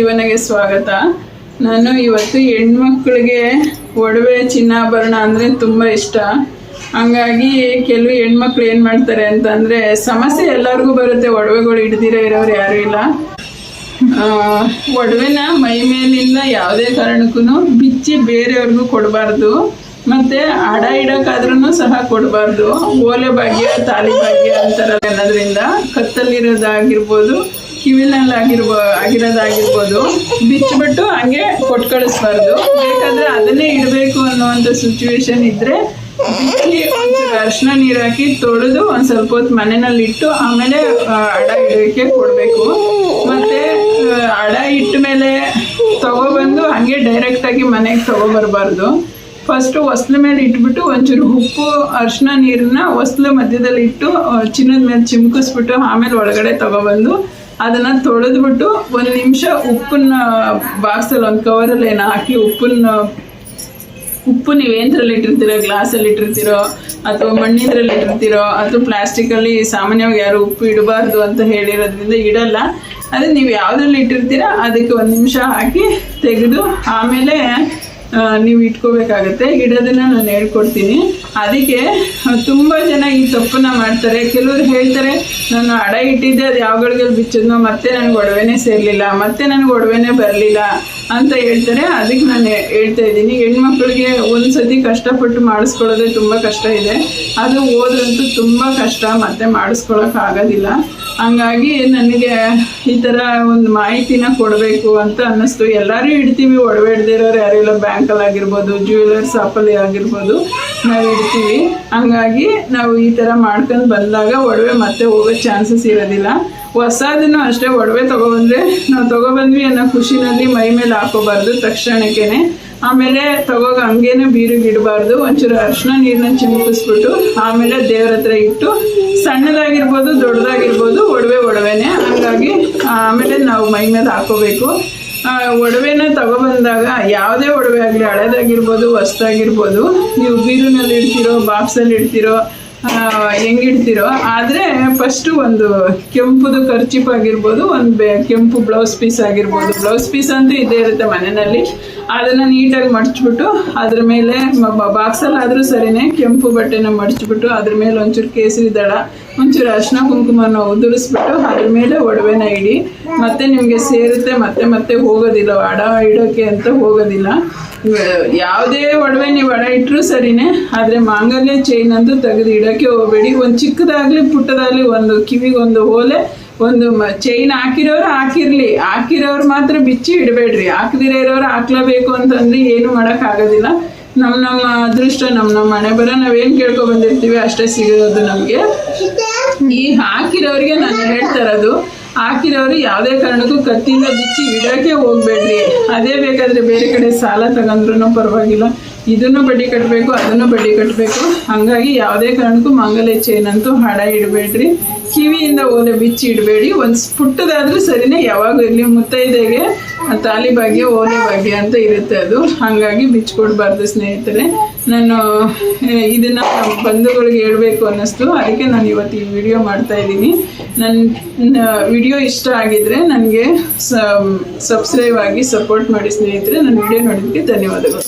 ಜೀವನಗೆ ಸ್ವಾಗತ. ನಾನು ಇವತ್ತು ಹೆಣ್ಮಕ್ಳಿಗೆ ಒಡವೆ ಚಿನ್ನಾಭರಣ ಅಂದರೆ ತುಂಬ ಇಷ್ಟ. ಹಂಗಾಗಿ ಕೆಲವು ಹೆಣ್ಮಕ್ಳು ಏನು ಮಾಡ್ತಾರೆ ಅಂತಂದರೆ ಸಮಸ್ಯೆ ಎಲ್ಲರಿಗೂ ಬರುತ್ತೆ, ಒಡವೆಗಳು ಹಿಡ್ದಿರ ಇರೋರು ಯಾರೂ ಇಲ್ಲ. ಒಡವೆನ ಮೈ ಮೇಲಿಂದ ಯಾವುದೇ ಕಾರಣಕ್ಕೂ ಬಿಚ್ಚಿ ಬೇರೆಯವ್ರಿಗೂ ಕೊಡಬಾರ್ದು. ಮತ್ತೆ ಅಡ ಇಡಕ್ಕಾದ್ರೂ ಸಹ ಕೊಡಬಾರ್ದು. ಓಲೆ ಭಾಗ್ಯ, ತಾಲಿ ಭಾಗ್ಯ ಅಂತಾರಲ್ಲ ಅನ್ನೋದ್ರಿಂದ ಕತ್ತಲ್ಲಿರೋದಾಗಿರ್ಬೋದು ಕಿವಿನಲ್ಲಿ ಆಗಿರ್ಬೋ ಆಗಿರೋದಾಗಿರ್ಬೋದು, ಬಿಚ್ಚಿಬಿಟ್ಟು ಹಂಗೆ ಕೊಟ್ಟು ಕಳಿಸ್ಬಾರ್ದು ಅದನ್ನೇ ಇಡಬೇಕು ಅನ್ನುವಂಥ ಸಿಚುವೇಶನ್ ಇದ್ರೆ ಅರ್ಶನ ನೀರು ಹಾಕಿ ತೊಳೆದು ಒಂದು ಸ್ವಲ್ಪ ಹೊತ್ತು ಮನೆಯಲ್ಲಿ ಇಟ್ಟು ಆಮೇಲೆ ಅಡ ಇಡೋಕ್ಕೆ ಕೊಡಬೇಕು. ಮತ್ತೆ ಅಡ ಇಟ್ಟ ಮೇಲೆ ತಗೊಬಂದು ಹಂಗೆ ಡೈರೆಕ್ಟಾಗಿ ಮನೆಗೆ ತಗೊಬರ್ಬಾರ್ದು. ಫಸ್ಟು ಹೊಸ್ಲ ಮೇಲೆ ಇಟ್ಬಿಟ್ಟು ಒಂಚೂರು ಉಪ್ಪು, ಅರ್ಶಿನ ನೀರನ್ನ ಹೊಸ್ಲ ಮಧ್ಯದಲ್ಲಿ ಇಟ್ಟು ಚಿನ್ನದ ಮೇಲೆ ಚಿಮ್ಕಿಸ್ಬಿಟ್ಟು ಆಮೇಲೆ ಒಳಗಡೆ ತಗೊಬಂದು ಅದನ್ನ ತೊಳೆದ್ಬಿಟ್ಟು ಒಂದು ನಿಮಿಷ ಉಪ್ಪನ್ನ ಬಾಕ್ಸಲ್ಲಿ ಒಂದು ಕವರಲ್ಲಿ ಏನೋ ಹಾಕಿ ಉಪ್ಪನ್ನ, ಉಪ್ಪು ನೀವು ಏನರಲ್ಲಿ ಇಟ್ಟಿರ್ತೀರೋ ಗ್ಲಾಸಲ್ಲಿ ಇಟ್ಟಿರ್ತೀರೋ, ಅಥವಾ ಮಣ್ಣಿದ್ರಲ್ಲಿ ಇಟ್ಟಿರ್ತೀರೋ, ಅಥವಾ ಪ್ಲಾಸ್ಟಿಕಲ್ಲಿ ಸಾಮಾನ್ಯವಾಗಿ ಯಾರು ಉಪ್ಪು ಇಡಬಾರ್ದು ಅಂತ ಹೇಳಿರೋದ್ರಿಂದ ಇಡಲ್ಲ. ಅದೇ ನೀವು ಯಾವುದ್ರಲ್ಲಿ ಇಟ್ಟಿರ್ತೀರೋ, ಅದಕ್ಕೆ ಒಂದು ನಿಮಿಷ ಹಾಕಿ ತೆಗೆದು ಆಮೇಲೆ ನೀವು ಇಟ್ಕೋಬೇಕಾಗತ್ತೆ. ಇಡೋದನ್ನ ನಾನು ಹೇಳ್ಕೊಡ್ತೀನಿ. ಅದಕ್ಕೆ ತುಂಬ ಜನ ಈ ತಪ್ಪನ್ನ ಮಾಡ್ತಾರೆ. ಕೆಲವರು ಹೇಳ್ತಾರೆ, ನಾನು ಅಡ ಇಟ್ಟಿದ್ದೆ, ಅದು ಯಾವ ಬಿಚ್ಚಿದ್ನೋ ಬಿಚ್ಚದ್ನೋ, ಮತ್ತೆ ನನಗೆ ಒಡವೆನೇ ಸೇರಲಿಲ್ಲ, ಮತ್ತೆ ನನಗೆ ಒಡವೆನೇ ಬರಲಿಲ್ಲ ಅಂತ ಹೇಳ್ತಾರೆ. ಅದಕ್ಕೆ ನಾನು ಹೇಳ್ತಾ ಇದ್ದೀನಿ. ಹೆಣ್ಮಕ್ಳಿಗೆ ಒಂದ್ಸತಿ ಕಷ್ಟಪಟ್ಟು ಮಾಡಿಸ್ಕೊಳ್ಳೋದೆ ತುಂಬ ಕಷ್ಟ ಇದೆ. ಅದು ಹೋದ್ರಂತೂ ತುಂಬ ಕಷ್ಟ, ಮತ್ತೆ ಮಾಡಿಸ್ಕೊಳಕ್ ಆಗೋದಿಲ್ಲ. ಹಂಗಾಗಿ ನನಗೆ ಈ ಥರ ಒಂದು ಮಾಹಿತಿನ ಕೊಡಬೇಕು ಅಂತ ಅನ್ನಿಸ್ತು. ಎಲ್ಲರೂ ಇಡ್ತೀವಿ ಒಡವೆ ಹಿಡ್ದಿರೋರು ಯಾರೆಲ್ಲ ಬ್ಯಾಂಕಲ್ಲಿ ಆಗಿರ್ಬೋದು ಜ್ಯುವೆಲರ್ ಶಾಪಲ್ಲಿ ಆಗಿರ್ಬೋದು, ನಾವು ಇಡ್ತೀವಿ. ಹಂಗಾಗಿ ನಾವು ಈ ಥರ ಮಾಡ್ಕೊಂಡು ಬಂದಾಗ ಒಡವೆ ಮತ್ತೆ ಹೋಗೋ ಚಾನ್ಸಸ್ ಇರೋದಿಲ್ಲ. ಹೊಸದನ್ನು ಅಷ್ಟೇ ಒಡವೆ ತಗೊಬಂದ್ರೆ ನಾವು ತಗೊಬಂದ್ವಿ ಅನ್ನೋ ಖುಷಿನಲ್ಲಿ ಮೈ ಮೇಲೆ ಹಾಕೋಬಾರ್ದು ತಕ್ಷಣಕ್ಕೇನೆ. ಆಮೇಲೆ ತಗೋಗ ಹಂಗೇನೆ ಬೀರಿಗೆ ಇಡಬಾರ್ದು, ಒಂಚೂರು ಅರ್ಶಿನ ನೀರನ್ನ ಚಿಮುಕಿಸ್ಬಿಟ್ಟು ಆಮೇಲೆ ದೇವ್ರ ಹತ್ರ ಇಟ್ಟು ಸಣ್ಣದಾಗಿರ್ಬೋದು ದೊಡ್ಡದಾಗಿರ್ಬೋದು ಒಡವೆ ಒಡವೆನೆ. ಹಂಗಾಗಿ ಆಮೇಲೆ ನಾವು ಮೈ ಮೇಲೆ ಹಾಕೋಬೇಕು. ಒಡವೆನ ತಗೊಬಂದಾಗ ಯಾವುದೇ ಒಡವೆ ಆಗಲಿ ಹಳೇದಾಗಿರ್ಬೋದು, ಹೊಸ್ದಾಗಿರ್ಬೋದು, ನೀವು ಬೀರಿನಲ್ಲಿ ಇಡ್ತಿರೋ, ಬಾಕ್ಸಲ್ಲಿ ಇಡ್ತಿರೋ ಹೆಂಗಿಡ್ತಿರೋ ಆದರೆ ಫಸ್ಟು ಒಂದು ಕೆಂಪುದು ಖರ್ಚಿಪ್ ಆಗಿರ್ಬೋದು, ಒಂದು ಬೆ ಕೆಂಪು ಬ್ಲೌಸ್ ಪೀಸ್ ಆಗಿರ್ಬೋದು. ಬ್ಲೌಸ್ ಪೀಸ್ ಅಂತೂ ಇದೇ ಇರುತ್ತೆ ಮನೆಯಲ್ಲಿ. ಅದನ್ನು ನೀಟಾಗಿ ಮಡಚ್ಬಿಟ್ಟು, ಅದ್ರ ಮೇಲೆ ಬಾಕ್ಸಲ್ಲಿ ಆದರೂ ಸರಿನೇ ಕೆಂಪು ಬಟ್ಟೆನ ಮಡಚ್ಬಿಟ್ಟು, ಅದ್ರ ಮೇಲೆ ಒಂಚೂರು ಕೇಸರಿ ದಳ, ಒಂಚೂರು ಅರಿಶಿನ ಕುಂಕುಮನ ಉದುರಿಸ್ಬಿಟ್ಟು, ಅದ್ರ ಮೇಲೆ ಒಡವೆನ ಇಡಿ. ಮತ್ತೆ ನಿಮಗೆ ಸೇರುತ್ತೆ, ಮತ್ತೆ ಮತ್ತೆ ಹೋಗೋದಿಲ್ಲ. ಅಡ ಇಡೋಕ್ಕೆ ಅಂತ ಹೋಗೋದಿಲ್ಲ. ಯಾವುದೇ ಒಡವೆ ನೀವು ಅಡ ಇಟ್ಟರೂ ಸರಿನೇ, ಆದರೆ ಮಾಂಗಲ್ಯ ಚೈನ್ ಅಂತೂ ತೆಗೆದು ಇಡೋಕ್ಕೆ ಹೋಗಬೇಡಿ ಒಂದು ಚಿಕ್ಕದಾಗಲಿ ಪುಟ್ಟದಾಗಲಿ ಒಂದು ಕಿವಿಗೊಂದು ಓಲೆ ಒಂದು ಚೈನ್ ಹಾಕಿರೋರು ಹಾಕಿರ್ಲಿ. ಹಾಕಿರೋರು ಮಾತ್ರ ಬಿಚ್ಚಿ ಇಡಬೇಡ್ರಿ. ಹಾಕದಿರೋ ಇರೋರು ಹಾಕ್ಲೇಬೇಕು ಅಂತಂದ್ರೆ ಏನು ಮಾಡೋಕ್ಕಾಗೋದಿಲ್ಲ. ನಮ್ಮ ನಮ್ಮ ಅದೃಷ್ಟ ನಮ್ಮ ನಮ್ಮ ಮನೆ ಬರೋ ನಾವೇನು ಕೇಳ್ಕೊ ಬಂದಿರ್ತೀವಿ ಅಷ್ಟೇ ಸಿಗೋದು ನಮಗೆ. ಈ ಹಾಕಿರೋರಿಗೆ ನಾನು ಹೇಳ್ತಾ ಇರೋದು, ಹಾಕಿರೋರು ಯಾವುದೇ ಕಾರಣಕ್ಕೂ ಕತ್ತಿಯಿಂದ ಬಿಚ್ಚಿ ಇಡೋಕ್ಕೆ ಹೋಗ್ಬೇಡ್ರಿ. ಅದೇ ಬೇಕಾದ್ರೆ ಬೇರೆ ಕಡೆ ಸಾಲ ತಗೊಂಡ್ರು ಪರವಾಗಿಲ್ಲ. ಇದನ್ನು ಬಡ್ಡಿ ಕಟ್ಟಬೇಕು, ಅದನ್ನು ಬಡ್ಡಿ ಕಟ್ಟಬೇಕು. ಹಾಗಾಗಿ ಯಾವುದೇ ಕಾರಣಕ್ಕೂ ಮಂಗಲ ಚೈನ್ ಅಂತೂ ಹಾಡ ಇಡಬೇಡ್ರಿ. ಕಿವಿಯಿಂದ ಓಲೆ ಬಿಚ್ಚಿ ಇಡಬೇಡಿ. ಒಂದು ಪುಟ್ಟದಾದ್ರೂ ಸರಿನೇ ಯಾವಾಗ ಇರಲಿ, ಮುತ್ತೈದೆಗೆ ತಾಲಿ ಭಾಗ್ಯ, ಓಲೆ ಭಾಗ್ಯ ಅಂತ ಇರುತ್ತೆ ಅದು. ಹಾಗಾಗಿ ಬಿಚ್ಕೊಡ್ಬಾರ್ದು ಸ್ನೇಹಿತರೆ. ನಾನು ಇದನ್ನ ನಮ್ಮ ಬಂಧುಗಳಿಗೆ ಹೇಳಬೇಕು ಅನ್ನಿಸ್ತು. ಅದಕ್ಕೆ ನಾನು ಇವತ್ತು ಈ ವಿಡಿಯೋ ಮಾಡ್ತಾ ಇದ್ದೀನಿ. ನನ್ನ ವಿಡಿಯೋ ಇಷ್ಟ ಆಗಿದ್ರೆ ನನಗೆ ಸಬ್ಸ್ಕ್ರೈಬ್ ಆಗಿ ಸಪೋರ್ಟ್ ಮಾಡಿ ಸ್ನೇಹಿತರೆ. ನನ್ನ ವಿಡಿಯೋ ನೋಡೋದಕ್ಕೆ ಧನ್ಯವಾದಗಳು.